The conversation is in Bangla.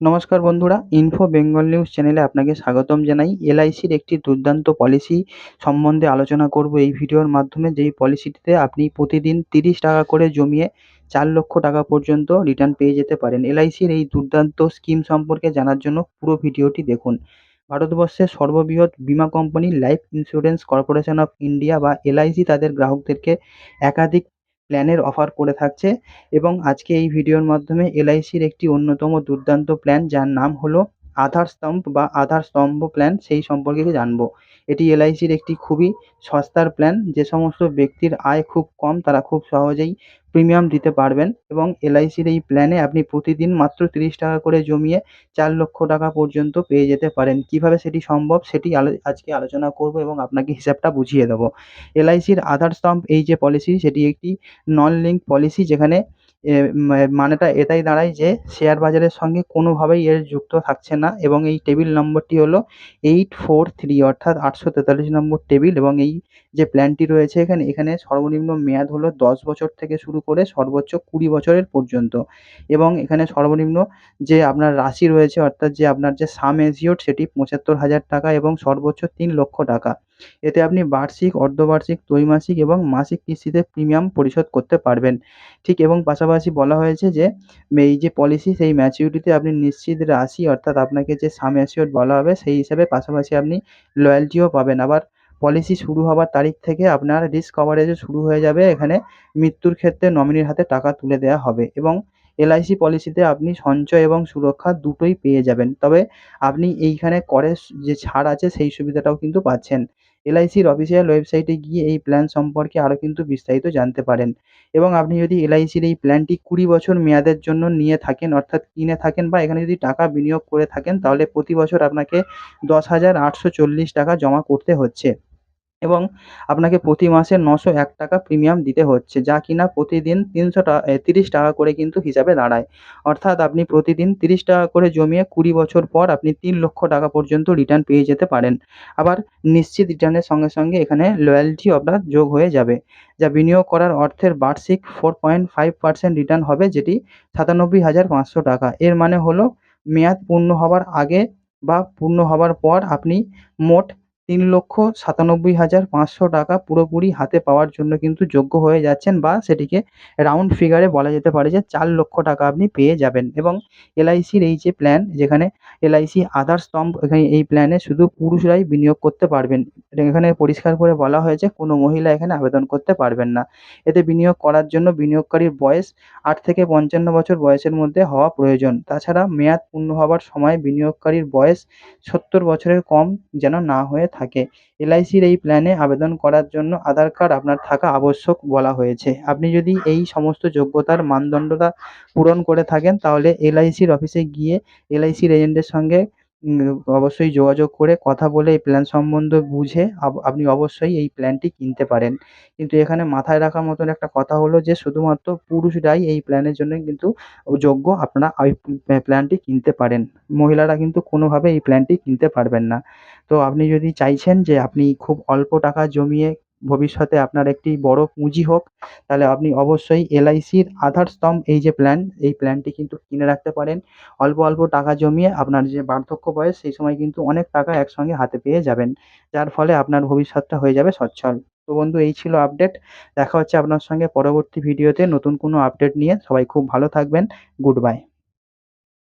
নমস্কার বন্ধুরা ইনফো বেঙ্গল নিউজ চ্যানেলে আপনাকে স্বাগতম জানাই। এলআইসির একটি দুর্দান্ত পলিসি সম্বন্ধে আলোচনা করব এই ভিডিওর মাধ্যমে। যেই পলিসিটিতে আপনি প্রতিদিন তিরিশ টাকা করে জমিয়ে চার লক্ষ টাকা পর্যন্ত রিটার্ন পেয়ে যেতে পারেন। এলআইসির এই দুর্দান্ত স্কিম সম্পর্কে জানার জন্য পুরো ভিডিওটি দেখুন। ভারতবর্ষের সর্ববৃহৎ বীমা company life insurance corporation of India বা এলআইসি তাদের গ্রাহকদেরকে একাধিক প্ল্যানের অফার করে থাকছে এবং আজকে এই ভিডিওর মাধ্যমে এলআইসির একটি অন্যতম দুর্দান্ত প্ল্যান যার নাম হলো আধার স্তম্ভ বা আধার স্তম্ভ প্ল্যান সেই সম্পর্কে জানব। এটি এলআইসির একটি খুবই সস্তার প্ল্যান যে সমস্ত ব্যক্তির আয় খুব কম, তারা খুব সহজেই প্রিমিয়াম দিতে পারবেন এবং এলআইসির এই প্ল্যানে আপনি প্রতিদিন মাত্র তিরিশ টাকা করে জমিয়ে চার লক্ষ টাকা পর্যন্ত পেয়ে যেতে পারেন। কীভাবে সেটি সম্ভব সেটি আজকে আলোচনা করব এবং আপনাকে হিসাবটা বুঝিয়ে দেবো। এলআইসির আধার স্তম্ভ, এই যে পলিসি সেটি একটি নন লিঙ্ক পলিসি যেখানে মানেটা এটাই দাঁড়ায় যে শেয়ার বাজারের সঙ্গে কোনোভাবেই এর যুক্ত থাকছে না এবং এই টেবিল নম্বরটি হলো এইট ফোর থ্রি অর্থাৎ আটশো তেতাল্লিশ নম্বর টেবিল এবং এই যে প্ল্যানটি রয়েছে এখানে এখানে সর্বনিম্ন মেয়াদ হলো দশ বছর থেকে শুরু করে সর্বোচ্চ কুড়ি বছরের পর্যন্ত এবং এখানে সর্বনিম্ন যে আপনার রাশি রয়েছে, অর্থাৎ যে আপনার যে সাম এজিওর সেটি পঁচাত্তর হাজার টাকা এবং সর্বোচ্চ তিন লক্ষ টাকা। এতে আপনি বার্ষিক, অর্ধবার্ষিক, ত্রৈমাসিক এবং মাসিক কিস্তিতে প্রিমিয়াম পরিশোধ করতে পারবেন। ঠিক এবং পাশাপাশি বলা হয়েছে যে এই যে পলিসি সেই ম্যাচিউরিটিতে আপনি নিশ্চিত রাশি অর্থাৎ আপনাকে যে সাম অ্যাসিওর্ড বলা হবে, সেই হিসাবে পাশাপাশি আপনি লয়্যালটিও পাবেন। আবার পলিসি শুরু হওয়ার তারিখ থেকে আপনার রিস্ক কভারেজও শুরু হয়ে যাবে। এখানে মৃত্যুর ক্ষেত্রে নমিনির হাতে টাকা তুলে দেওয়া হবে এবং এলআইসি পলিসিতে আপনি সঞ্চয় এবং সুরক্ষা দুটোই পেয়ে যাবেন। তবে আপনি এইখানে করের যে ছাড় আছে সেই সুবিধাটাও কিন্তু পাচ্ছেন। এলআইসির অফিসিয়াল ওয়েবসাইটে গিয়ে এই প্ল্যান সম্পর্কে আরও কিন্তু বিস্তারিত জানতে পারেন। এবং আপনি যদি এলআইসির এই প্ল্যানটি কুড়ি বছর মেয়াদের জন্য নিয়ে থাকেন, অর্থাৎ কিনে থাকেন বা এখানে যদি টাকা বিনিয়োগ করে থাকেন, তাহলে প্রতি বছর আপনাকে দশ হাজার আটশো চল্লিশ টাকা জমা করতে হচ্ছে। এবং আপনাকে প্রতি মাসে নশো এক টাকা প্রিমিয়াম দিতে হচ্ছে, যা কিনা প্রতিদিন তিনশো টা তিরিশ টাকা করে কিন্তু হিসাবে দাঁড়ায়। অর্থাৎ আপনি প্রতিদিন তিরিশ টাকা করে জমিয়ে কুড়ি বছর পর আপনি তিন লক্ষ টাকা পর্যন্ত রিটার্ন পেয়ে যেতে পারেন। আবার নিশ্চিত রিটার্নের সঙ্গে সঙ্গে এখানে লয়্যালটিও আপনার যোগ হয়ে যাবে, যা বিনিয়োগ করার অর্থের বার্ষিক four point five percent return হবে, যেটি সাতানব্বই হাজার পাঁচশো টাকা। এর মানে হলো মেয়াদ পূর্ণ হওয়ার আগে বা পূর্ণ হওয়ার পর আপনি মোট তিন লক্ষ সাতানব্বই হাজার পাঁচশো টাকা পুরোপুরি হাতে পাওয়ার জন্য কিন্তু যোগ্য হয়ে যাচ্ছেন বা সেটিকে রাউন্ড ফিগারে বলা যেতে পারে যে চার লক্ষ টাকা আপনি পেয়ে যাবেন। এবং এলআইসির এই যে প্ল্যান যেখানে এলআইসি আধার স্তম্ভ, এখানে এই প্ল্যানে শুধু পুরুষরাই বিনিয়োগ করতে পারবেন। এখানে পরিষ্কার করে বলা হয়েছে, কোনো মহিলা এখানে আবেদন করতে পারবেন না। এতে বিনিয়োগ করার জন্য বিনিয়োগকারীর বয়স আট থেকে পঞ্চান্ন বছর বয়সের মধ্যে হওয়া প্রয়োজন। তাছাড়া মেয়াদ পূর্ণ হওয়ার সময় বিনিয়োগকারীর বয়স সত্তর বছরের কম যেন না হয়ে থাকে। এলআইসির এই প্ল্যানে আবেদন করার জন্য আধার কার্ড আপনার থাকা আবশ্যক বলা হয়েছে। আপনি যদি এই সমস্ত যোগ্যতার মানদণ্ডটা পূরণ করে থাকেন, তাহলে এলআইসির অফিসে গিয়ে এলআইসির এজেন্টের সঙ্গে অবশ্যই যোগাযোগ করে কথা বলে এই প্ল্যান সম্বন্ধে বুঝে আপনি অবশ্যই এই প্ল্যানটি কিনতে পারেন। কিন্তু এখানে মাথায় রাখার মতন একটা কথা হলো যে, শুধুমাত্র পুরুষরাই এই প্ল্যানের জন্য কিন্তু যোগ্য আপনারা এই প্ল্যানটি কিনতে পারেন। মহিলারা কিন্তু কোনোভাবে এই প্ল্যানটি কিনতে পারবেন না। তো আপনি যদি চাইছেন যে, আপনি খুব অল্প টাকা জমিয়ে ভবিষ্যতে আপনার একটি বড় পুঁজি হোক, তাহলে আপনি অবশ্যই এলআইসির আধার স্তম্ভ, এই যে প্ল্যান এই প্ল্যানটি কিন্তু কিনে রাখতে পারেন। অল্প অল্প টাকা জমিয়ে আপনার যে বার্ধক্য বয়স, সেই সময় কিন্তু অনেক টাকা একসঙ্গে হাতে পেয়ে যাবেন, যার ফলে আপনার ভবিষ্যৎটা হয়ে যাবে সচ্ছল। তো বন্ধু, এই ছিল আপডেট দেখা হচ্ছে আপনার সঙ্গে পরবর্তী ভিডিওতে নতুন কোনো আপডেট নিয়ে সবাই খুব ভালো থাকবেন। Good bye